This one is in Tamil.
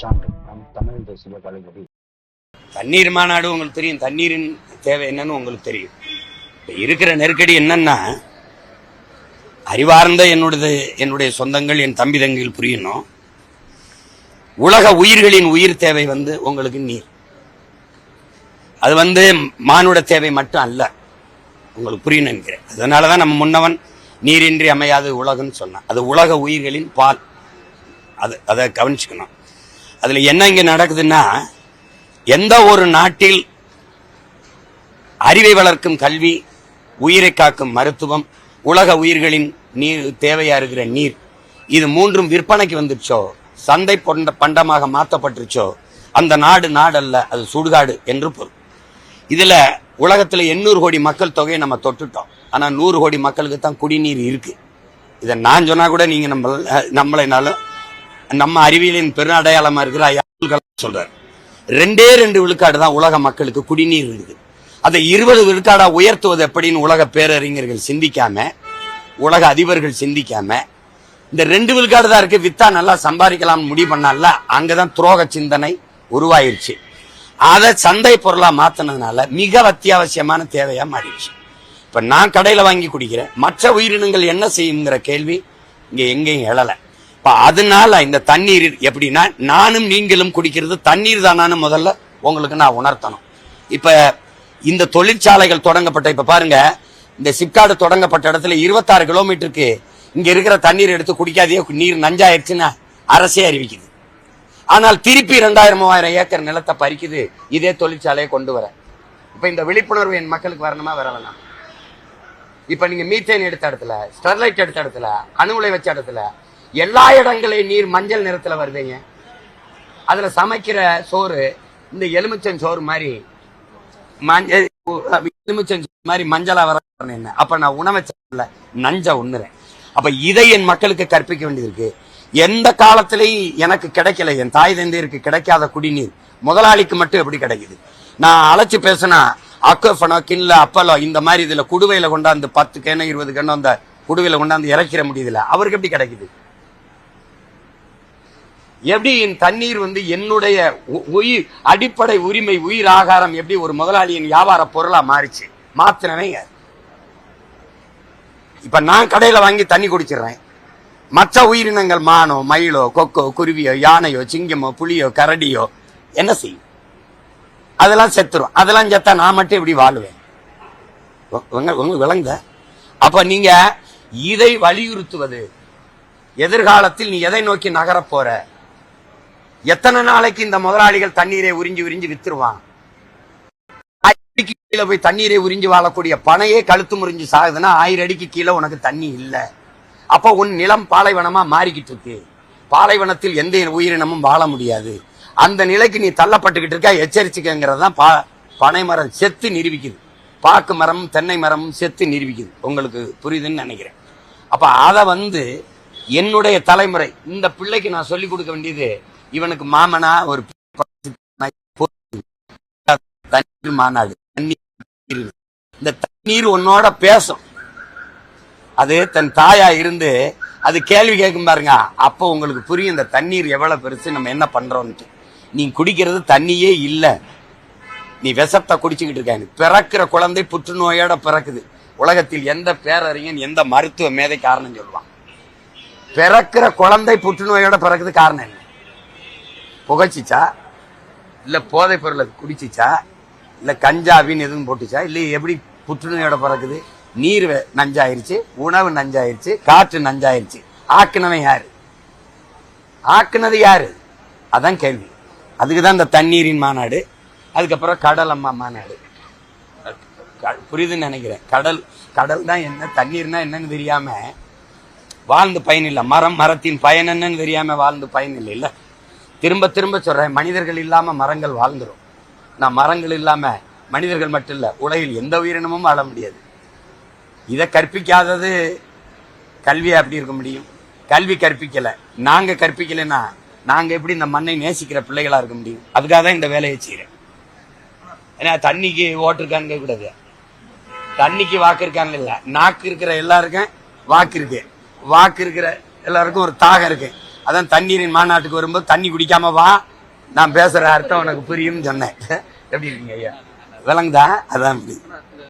சான்று நம் தமிழ் தேசிய கலைஞரி தண்ணீர் மாநாடு உங்களுக்கு தெரியும். தண்ணீரின் தேவை என்னன்னு உங்களுக்கு தெரியும். இப்போ இருக்கிற நெருக்கடி என்னன்னா அறிவார்ந்த என்னுடைய என்னுடைய சொந்தங்கள் என் தம்பி தங்கிகள் புரியணும். உலக உயிர்களின் உயிர் தேவை வந்து உங்களுக்கு நீர். அது வந்து மானுட தேவை மட்டும் அல்ல. உங்களுக்கு புரியணும் நினைக்கிறேன். அதனாலதான் நம்ம முன்னவன் நீரின்றி அமையாது உலகம்னு சொன்னான். அது உலக உயிர்களின் பால். அது அதை கவனிச்சுக்கணும். அதுல என்ன இங்க நடக்குதுன்னா எந்த ஒரு நாட்டில் அறிவை வளர்க்கும் கல்வி உயிரை காக்கும் மருத்துவம் உலக உயிர்களின் நீர் தேவையா இருக்கிற நீர் இது மூன்றும் விற்பனைக்கு வந்துருச்சோ சந்தை பொண்ட பண்டமாக மாற்றப்பட்டுருச்சோ? அந்த நாடு நாடல்ல அது சுடுகாடு என்று பொருள். இதுல உலகத்துல எண்ணூறு கோடி மக்கள் தொகையை நம்ம தொட்டுட்டோம். ஆனா நூறு கோடி மக்களுக்கு தான் குடிநீர் இருக்கு. இதை நான் சொன்னா கூட நீங்க நம்ம நம்மளைனாலும் நம்ம அறிவியலின் பெருநடையாளமா இருக்கிற ஐயா அப்துல் கலாம் சொல்றாரு. ரெண்டே ரெண்டு விழுக்காடு தான் உலக மக்களுக்கு குடிநீர் இருக்குது அதை இருபது விழுக்காடா உயர்த்துவது எப்படின்னு உலக பேரறிஞர்கள் சிந்திக்காம உலக அதிபர்கள் சிந்திக்காம இந்த ரெண்டு விழுக்காடு தான் இருக்கு வித்தா நல்லா சம்பாதிக்கலாம்னு முடிவு பண்ணால அங்கதான் துரோக சிந்தனை உருவாயிருச்சு. அதை சந்தை பொருளா மாத்தினதுனால மிக அத்தியாவசியமான தேவையா மாறிடுச்சு. இப்ப நான் கடையில வாங்கி குடிக்கிறேன் மற்ற உயிரினங்கள் என்ன செய்யுங்கிற கேள்வி இங்க எங்கேயும் எழலை. அதனால இந்த தண்ணீர் எப்படின்னா நானும் நீங்களும் குடிக்கிறது தண்ணீர் தானான்னு முதல்ல உங்களுக்கு நான் உணர்த்தணும். இப்ப இந்த தொழிற்சாலைகள் தொடங்கப்பட்ட இப்ப பாருங்க இந்த சிப்காடு தொடங்கப்பட்ட இடத்துல இருபத்தாறு கிலோமீட்டருக்கு இங்க இருக்கிற தண்ணீர் எடுத்து குடிக்காதே நீர் நஞ்சாயிருச்சுன்னா அரசே அறிவிக்குது. ஆனால் திருப்பி ரெண்டாயிரம் மூவாயிரம் ஏக்கர் நிலத்தை பறிக்குது இதே தொழிற்சாலையை கொண்டு வர. இப்ப இந்த விழிப்புணர்வு என் மக்களுக்கு வரணுமா வர வேணாம் இப்ப நீங்க மீத்தேன் எடுத்த இடத்துல ஸ்டெர்லைட் எடுத்த இடத்துல அணுகுலை வச்ச இடத்துல எல்லா இடங்களையும் நீர் மஞ்சள் நிறத்துல வருதுங்க. அதுல சமைக்கிற சோறு இந்த எலுமிச்சன் சோறு மாதிரி மஞ்சள் எலுமிச்சன் சோறு மாதிரி மஞ்சளா வர என்ன. அப்போ நான் உணவை சாப்பிடல நஞ்சை உண்ணுறேன். அப்ப இதை என் மக்களுக்கு கற்பிக்க வேண்டியது இருக்கு எந்த காலத்திலையும் எனக்கு கிடைக்கல என் தாய் தந்தையருக்கு கிடைக்காத குடிநீர். முதலாளிக்கு மட்டும் எப்படி கிடைக்குது? நான் அழைச்சி பேசினா அக்கோஃபனோ கிண்ல அப்பலோ இந்த மாதிரி இதுல குடுவையில கொண்டாந்து பத்து கேனோ இருபது கேனோ அந்த குடுவையில கொண்டாந்து இறக்கிற முடியுதுல அவருக்கு எப்படி கிடைக்குது? எப்படி என் தண்ணீர் வந்து என்னுடைய உ- உயிர் அடிப்படை உரிமை உயிர் ஆகாரம் எப்படி ஒரு முதலாளியின் வியாபார பொருளா மாறிச்சு? மாத்தினவன் இப்ப நான் கடையில வாங்கி தண்ணி குடிச்சிடுறேன். மற்ற உயிரினங்கள் மானோ மயிலோ கொக்கோ குருவியோ யானையோ சிங்கமோ புலியோ கரடியோ என்ன செய்யும்? அதெல்லாம் செத்துரும். அதெல்லாம் செத்தா நான் மட்டும் எப்படி வாழுவேன்? உங்களுக்கு விளங்குத? அப்ப நீங்க இதை வலியுறுத்துவது. எதிர்காலத்தில் நீ எதை நோக்கி நகரப் போற? எத்தனை நாளைக்கு இந்த முதலாளிகள் தண்ணீரை உறிஞ்சி உறிஞ்சி வித்துருவான் ஆயிரம் அடிக்கு கீழே போய் தண்ணீரை உறிஞ்சி வாழக்கூடிய பனையே கழுத்து முறிஞ்சு சாகுதுன்னா ஆயிரம் அடிக்கு கீழே உனக்கு தண்ணி இல்லை. அப்ப உன் நிலம் பாலைவனமா மாறிக்கிட்டு இருக்கு. பாலைவனத்தில் எந்த உயிரினமும் வாழ முடியாது. அந்த நிலைக்கு நீ தள்ளப்பட்டுக்கிட்டு இருக்க எச்சரிச்சுக்கங்கிறது தான் பா பனை மரம் செத்து நிரூபிக்குது. பாக்கு மரமும் தென்னை மரமும் செத்து நிரூபிக்குது. உங்களுக்கு புரியுதுன்னு நினைக்கிறேன். அப்போ அதை வந்து என்னுடைய தலைமுறை இந்த பிள்ளைக்கு நான் சொல்லிக் கொடுக்க வேண்டியது இவனுக்கு மாமனா ஒரு தண்ணீர் மாநாடு தண்ணீர் இந்த தண்ணீர் உன்னோட பேசும். அது தன் தாயா இருந்து அது கேள்வி கேட்கும் பாருங்க அப்போ உங்களுக்கு புரியும் இந்த தண்ணீர் எவ்வளவு பெருசு நம்ம என்ன பண்றோம்ட்டு நீ குடிக்கிறது தண்ணியே இல்ல. நீ விசத்தை குடிச்சுக்கிட்டு இருக்க. பிறக்கிற குழந்தை புற்றுநோயோட பிறக்குது. உலகத்தில் எந்த பேரறிஞன் எந்த மருத்துவ மேதை காரணம் சொல்லுவான்? பிறக்கிற குழந்தை புற்றுநோயோட பிறக்குது காரணம் என்ன? புகைச்சிச்சா? இல்ல போதை பொருளை குடிச்சிச்சா? இல்ல கஞ்சாவின்னு எதுவும் போட்டுச்சா? இல்ல எப்படி புற்றுநோயோட பிறக்குது? நீர் நஞ்சாயிருச்சு உணவு நஞ்சாயிருச்சு காற்று நஞ்சாயிருச்சு. ஆக்குனவன் யாரு? ஆக்குனது யாரு? அதான் கேள்வி. அதுக்கு தான் இந்த தண்ணீரின் மாநாடு அதுக்கப்புறம் கடல் அம்மா மாநாடு. க- புரியுதுன்னு நினைக்கிறேன். கடல் கடல் தான் என்ன? தண்ணீர்னா என்னன்னு தெரியாம வாழ்ந்து பயனில்லை மரம் மரத்தின் பயன் என்னன்னு தெரியாமல் வாழ்ந்து பயன் இல்லை திரும்ப திரும்ப சொல்கிறேன் மனிதர்கள் இல்லாமல் மரங்கள் வாழ்ந்துடும் நான் மரங்கள் இல்லாமல் மனிதர்கள் மட்டும் இல்லை உலகில் எந்த உயிரினமும் வாழ முடியாது. இதை கற்பிக்காதது கல்வி அப்படி இருக்க முடியும்? கல்வி கற்பிக்கலை. நாங்கள் கற்பிக்கலைன்னா நாங்கள் எப்படி இந்த மண்ணை நேசிக்கிற பிள்ளைகளாக இருக்க முடியும்? அதுக்காக தான் இந்த வேலையை செய்கிறேன் ஏன்னா தண்ணிக்கு ஓட்டிருக்கான்னு கேட்க கூடாது தண்ணிக்கு வாக்கு இருக்கான்னு இல்லை. நாக்கு இருக்கிற எல்லாருக்கும் வாக்கு இருக்கு. வாக்கு இருக்கிற எல்லாருக்கும் ஒரு தாகம் இருக்கு. அதான் தண்ணீரின் மாநாட்டுக்கு வரும்போது தண்ணி குடிக்காம வா. நான் பேசுற அர்த்தம் உனக்கு புரியும்னு சொன்னேன். எப்படி இருக்கீங்க ஐயா? விளங்குதா? அதான் அப்படி.